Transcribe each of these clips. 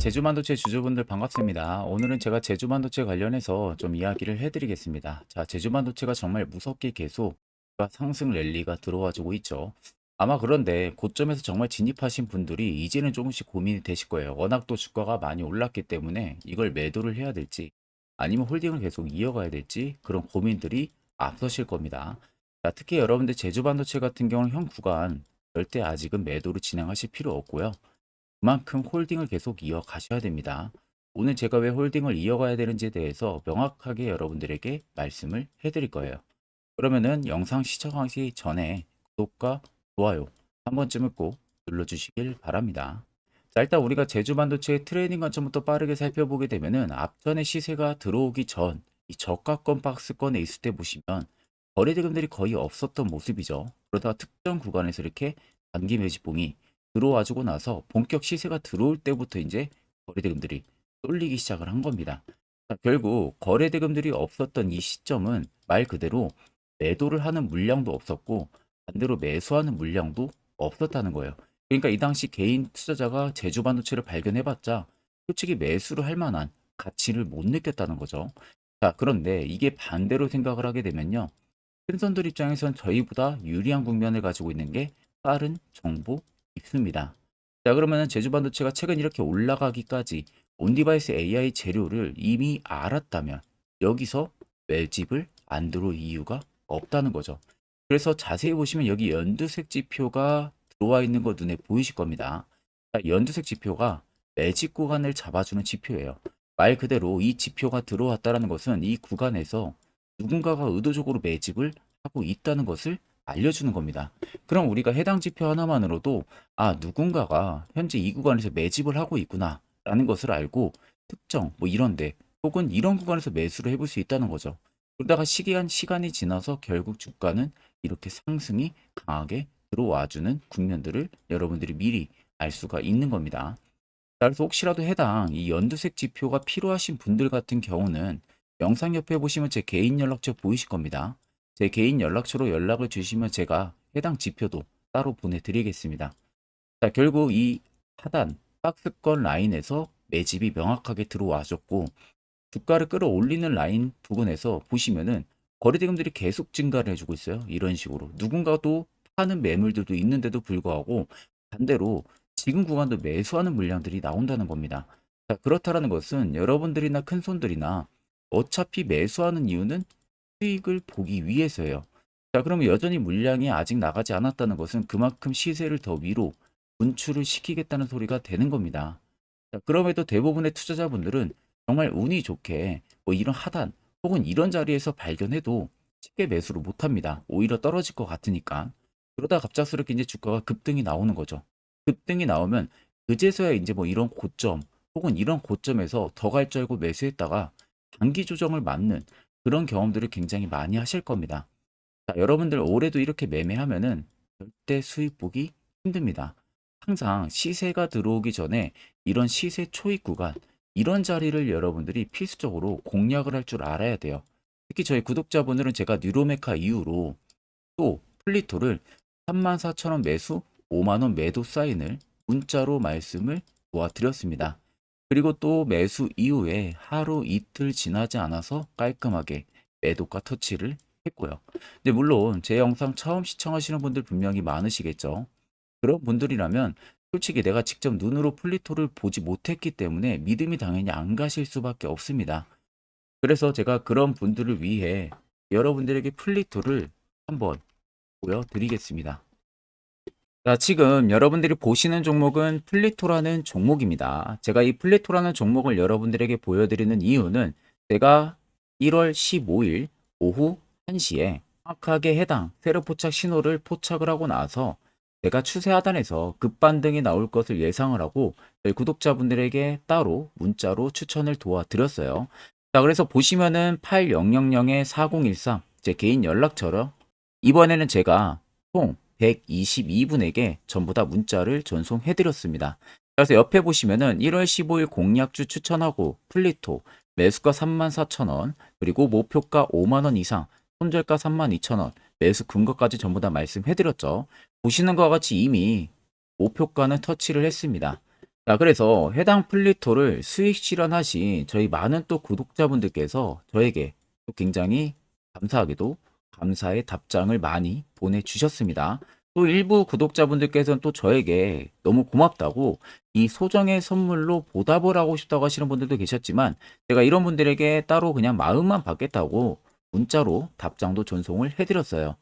제주반도체 주주분들 반갑습니다. 오늘은 제가 제주반도체 관련해서 좀 이야기를 해드리겠습니다. 자, 제주반도체가 정말 무섭게 계속 상승 랠리가 들어와주고 있죠. 아마 그런데 고점에서 정말 진입하신 분들이 이제는 조금씩 고민이 되실 거예요. 워낙 또 주가가 많이 올랐기 때문에 이걸 매도를 해야 될지 아니면 홀딩을 계속 이어가야 될지 그런 고민들이 앞서실 겁니다. 자, 특히 여러분들 제주반도체 같은 경우는 현 구간 절대 아직은 매도를 진행하실 필요 없고요. 그만큼 홀딩을 계속 이어가셔야 됩니다. 오늘 제가 왜 홀딩을 이어가야 되는지에 대해서 명확하게 여러분들에게 말씀을 해드릴 거예요. 그러면은 영상 시청하기 전에 구독과 좋아요 한 번쯤은 꼭 눌러주시길 바랍니다. 자, 일단 우리가 제주 반도체의 트레이딩 관점부터 빠르게 살펴보게 되면은 앞전에 시세가 들어오기 전 이 저가권 박스권에 있을 때 보시면 거래 대금들이 거의 없었던 모습이죠. 그러다가 특정 구간에서 이렇게 단기 매집봉이 들어와주고 나서 본격 시세가 들어올 때부터 이제 거래대금들이 쏠리기 시작을 한 겁니다. 자, 결국 거래대금들이 없었던 이 시점은 말 그대로 매도를 하는 물량도 없었고 반대로 매수하는 물량도 없었다는 거예요. 그러니까 이 당시 개인 투자자가 제주반도체를 발견해봤자 솔직히 매수를 할 만한 가치를 못 느꼈다는 거죠. 자, 그런데 이게 반대로 생각을 하게 되면요. 큰손들 입장에선 저희보다 유리한 국면을 가지고 있는 게 빠른 정보 입수입니다. 자, 그러면 제주 반도체가 최근 이렇게 올라가기까지 온디바이스 AI 재료를 이미 알았다면 여기서 매집을 안 들어올 이유가 없다는 거죠. 그래서 자세히 보시면 여기 연두색 지표가 들어와 있는 거 눈에 보이실 겁니다. 자, 연두색 지표가 매집 구간을 잡아주는 지표예요. 말 그대로 이 지표가 들어왔다는 것은 이 구간에서 누군가가 의도적으로 매집을 하고 있다는 것을 알려주는 겁니다. 그럼 우리가 해당 지표 하나만으로도 아 누군가가 현재 이 구간에서 매집을 하고 있구나 라는 것을 알고 특정 뭐 이런데 혹은 이런 구간에서 매수를 해볼 수 있다는 거죠. 그러다가 시기한 시간이 지나서 결국 주가는 이렇게 상승이 강하게 들어와주는 국면들을 여러분들이 미리 알 수가 있는 겁니다. 그래서 혹시라도 해당 이 연두색 지표가 필요하신 분들 같은 경우는 영상 옆에 보시면 제 개인 연락처 보이실 겁니다. 제 개인 연락처로 연락을 주시면 제가 해당 지표도 따로 보내드리겠습니다. 자, 결국 이 하단 박스권 라인에서 매집이 명확하게 들어와줬고 주가를 끌어올리는 라인 부분에서 보시면은 거래대금들이 계속 증가를 해주고 있어요. 이런 식으로 누군가도 파는 매물들도 있는데도 불구하고 반대로 지금 구간도 매수하는 물량들이 나온다는 겁니다. 자, 그렇다라는 것은 여러분들이나 큰 손들이나 어차피 매수하는 이유는 수익을 보기 위해서예요. 자, 그러면 여전히 물량이 아직 나가지 않았다는 것은 그만큼 시세를 더 위로 분출을 시키겠다는 소리가 되는 겁니다. 자, 그럼에도 대부분의 투자자분들은 정말 운이 좋게 뭐 이런 하단 혹은 이런 자리에서 발견해도 쉽게 매수를 못 합니다. 오히려 떨어질 것 같으니까. 그러다 갑작스럽게 이제 주가가 급등이 나오는 거죠. 급등이 나오면 그제서야 이제 뭐 이런 고점 혹은 이런 고점에서 더 갈 줄 알고 매수했다가 단기 조정을 맞는 그런 경험들을 굉장히 많이 하실 겁니다. 자, 여러분들 올해도 이렇게 매매하면은 절대 수익 보기 힘듭니다. 항상 시세가 들어오기 전에 이런 시세 초입 구간, 이런 자리를 여러분들이 필수적으로 공략을 할 줄 알아야 돼요. 특히 저희 구독자분들은 제가 뉴로메카 이후로 또 플리토를 34,000원 매수, 5만원 매도 사인을 문자로 말씀을 도와드렸습니다. 그리고 또 매수 이후에 하루 이틀 지나지 않아서 깔끔하게 매도가 터치를 했고요. 근데 물론 제 영상 처음 시청하시는 분들 분명히 많으시겠죠. 그런 분들이라면 솔직히 내가 직접 눈으로 플리토를 보지 못했기 때문에 믿음이 당연히 안 가실 수밖에 없습니다. 그래서 제가 그런 분들을 위해 여러분들에게 플리토를 한번 보여드리겠습니다. 자, 지금 여러분들이 보시는 종목은 플리토라는 종목입니다. 제가 이 플리토라는 종목을 여러분들에게 보여드리는 이유는 제가 1월 15일 오후 1시에 정확하게 해당 세력 포착 신호를 포착을 하고 나서 제가 추세 하단에서 급반등이 나올 것을 예상을 하고 저희 구독자분들에게 따로 문자로 추천을 도와드렸어요. 자, 그래서 보시면은 8000에 4013 제 개인 연락처럼 이번에는 제가 총 122분에게 전부 다 문자를 전송해드렸습니다. 그래서 옆에 보시면은 1월 15일 공략주 추천하고 플리토 매수가 34,000원 그리고 목표가 5만원 이상 손절가 32,000원 매수 근거까지 전부 다 말씀해드렸죠. 보시는 것과 같이 이미 목표가는 터치를 했습니다. 자, 그래서 해당 플리토를 수익 실현하신 저희 많은 또 구독자분들께서 저에게 또 굉장히 감사하게도 감사의 답장을 많이 보내주셨습니다. 또 일부 구독자분들께서는 또 저에게 너무 고맙다고 이 소정의 선물로 보답을 하고 싶다고 하시는 분들도 계셨지만 제가 이런 분들에게 따로 그냥 마음만 받겠다고 문자로 답장도 전송을 해드렸어요.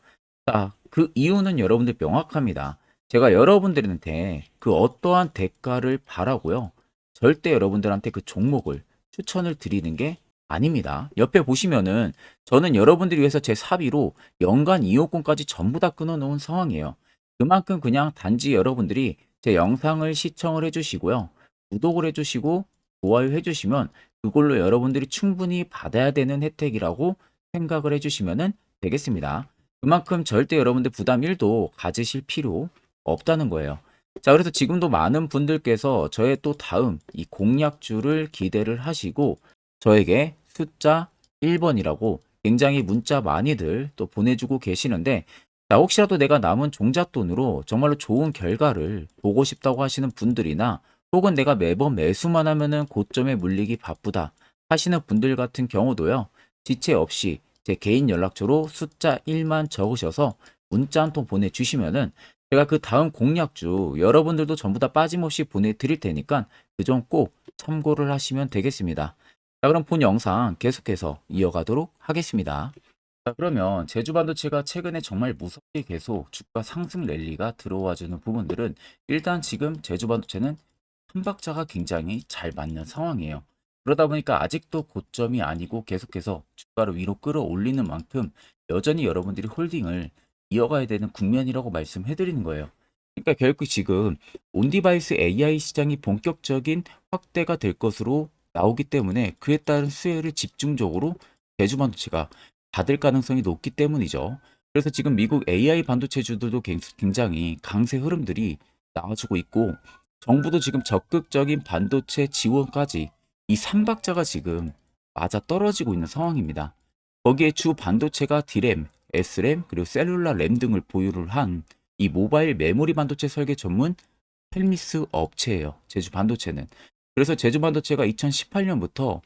자, 그 이유는 여러분들 명확합니다. 제가 여러분들한테 그 어떠한 대가를 바라고요. 절대 여러분들한테 그 종목을 추천을 드리는 게 아닙니다. 옆에 보시면은 저는 여러분들을 위해서 제 사비로 연간 이용권까지 전부 다 끊어놓은 상황이에요. 그만큼 그냥 단지 여러분들이 제 영상을 시청을 해주시고요. 구독을 해주시고 좋아요 해주시면 그걸로 여러분들이 충분히 받아야 되는 혜택이라고 생각을 해주시면 되겠습니다. 그만큼 절대 여러분들 부담 1도 가지실 필요 없다는 거예요. 자, 그래서 지금도 많은 분들께서 저의 또 다음 이 공약주를 기대를 하시고 저에게 숫자 1번이라고 굉장히 문자 많이들 또 보내주고 계시는데 자, 혹시라도 내가 남은 종잣돈으로 정말로 좋은 결과를 보고 싶다고 하시는 분들이나 혹은 내가 매번 매수만 하면은 고점에 물리기 바쁘다 하시는 분들 같은 경우도요. 지체 없이 제 개인 연락처로 숫자 1만 적으셔서 문자 한 통 보내주시면은 제가 그 다음 공약주 여러분들도 전부 다 빠짐없이 보내드릴 테니까 그 점 꼭 참고를 하시면 되겠습니다. 자, 그럼 본 영상 계속해서 이어가도록 하겠습니다. 자, 그러면 제주 반도체가 최근에 정말 무섭게 계속 주가 상승 랠리가 들어와주는 부분들은 일단 지금 제주 반도체는 한 박자가 굉장히 잘 맞는 상황이에요. 그러다 보니까 아직도 고점이 아니고 계속해서 주가를 위로 끌어올리는 만큼 여전히 여러분들이 홀딩을 이어가야 되는 국면이라고 말씀해 드리는 거예요. 그러니까 결국 지금 온디바이스 AI 시장이 본격적인 확대가 될 것으로 나오기 때문에 그에 따른 수혜를 집중적으로 대주반도체가 받을 가능성이 높기 때문이죠. 그래서 지금 미국 AI 반도체주들도 굉- 굉장히 강세 흐름들이 나와주고 있고 정부도 지금 적극적인 반도체 지원까지 이 삼박자가 지금 맞아 떨어지고 있는 상황입니다. 거기에 주 반도체가 D램, S램, 그리고 셀룰라 램 등을 보유를 한 이 모바일 메모리 반도체 설계 전문 헬미스 업체예요. 제주 반도체는. 그래서 제주 반도체가 2018년부터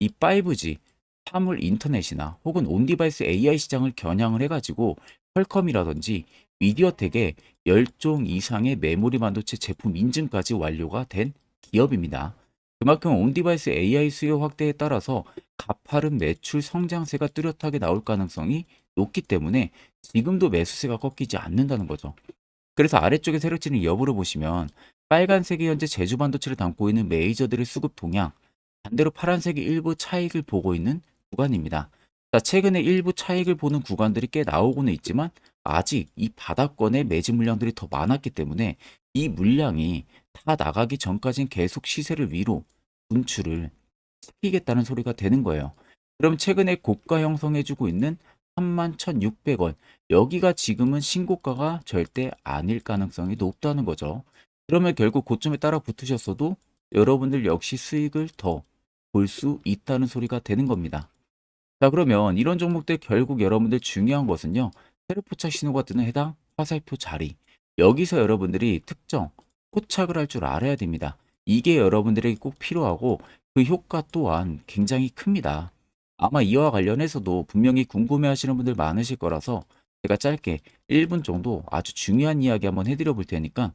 이 5G, 사물 인터넷이나 혹은 온디바이스 AI 시장을 겨냥을 해가지고 퀄컴이라든지 미디어텍의 10종 이상의 메모리 반도체 제품 인증까지 완료가 된 기업입니다. 그만큼 온디바이스 AI 수요 확대에 따라서 가파른 매출 성장세가 뚜렷하게 나올 가능성이 높기 때문에 지금도 매수세가 꺾이지 않는다는 거죠. 그래서 아래쪽에 세력치는 여부를 보시면 빨간색이 현재 제주 반도체를 담고 있는 메이저들의 수급 동향, 반대로 파란색이 일부 차익을 보고 있는 구간입니다. 자, 최근에 일부 차익을 보는 구간들이 꽤 나오고는 있지만 아직 이 바닥권의 매집 물량들이 더 많았기 때문에 이 물량이 다 나가기 전까지는 계속 시세를 위로 분출을 시키겠다는 소리가 되는 거예요. 그럼 최근에 고가 형성해주고 있는 31,600원 여기가 지금은 신고가가 절대 아닐 가능성이 높다는 거죠. 그러면 결국 고점에 따라 붙으셨어도 여러분들 역시 수익을 더 볼 수 있다는 소리가 되는 겁니다. 자, 그러면 이런 종목들 결국 여러분들 중요한 것은요. 세로포착 신호가 뜨는 해당 화살표 자리. 여기서 여러분들이 특정 포착을 할 줄 알아야 됩니다. 이게 여러분들에게 꼭 필요하고 그 효과 또한 굉장히 큽니다. 아마 이와 관련해서도 분명히 궁금해 하시는 분들 많으실 거라서 제가 짧게 1분 정도 아주 중요한 이야기 한번 해드려 볼 테니까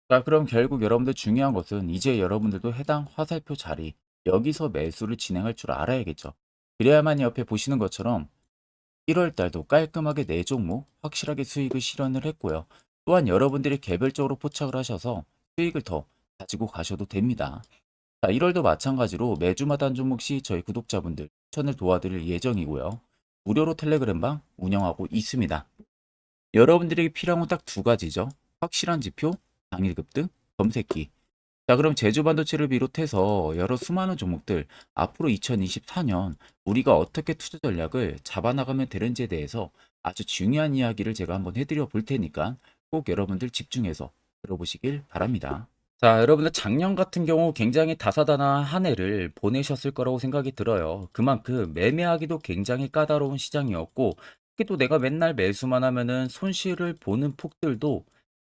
자, 그럼 결국 여러분들 중요한 것은 이제 여러분들도 해당 화살표 자리 여기서 매수를 진행할 줄 알아야겠죠. 그래야만 옆에 보시는 것처럼 1월 달도 깔끔하게 네 종목 확실하게 수익을 실현을 했고요. 또한 여러분들이 개별적으로 포착을 하셔서 수익을 더 가지고 가셔도 됩니다. 자, 1월도 마찬가지로 매주마다 한 종목씩 저희 구독자분들 추천을 도와드릴 예정이고요. 무료로 텔레그램방 운영하고 있습니다. 여러분들에게 필요한 건 딱 두 가지죠. 확실한 지표, 당일 급등, 검색기. 자, 그럼 제주 반도체를 비롯해서 여러 수많은 종목들 앞으로 2024년 우리가 어떻게 투자 전략을 잡아나가면 되는지에 대해서 아주 중요한 이야기를 제가 한번 해드려 볼 테니까 꼭 여러분들 집중해서 들어보시길 바랍니다. 자, 여러분들 작년 같은 경우 굉장히 다사다난한 한 해를 보내셨을 거라고 생각이 들어요. 그만큼 매매하기도 굉장히 까다로운 시장이었고, 특히 또 내가 맨날 매수만 하면은 손실을 보는 폭들도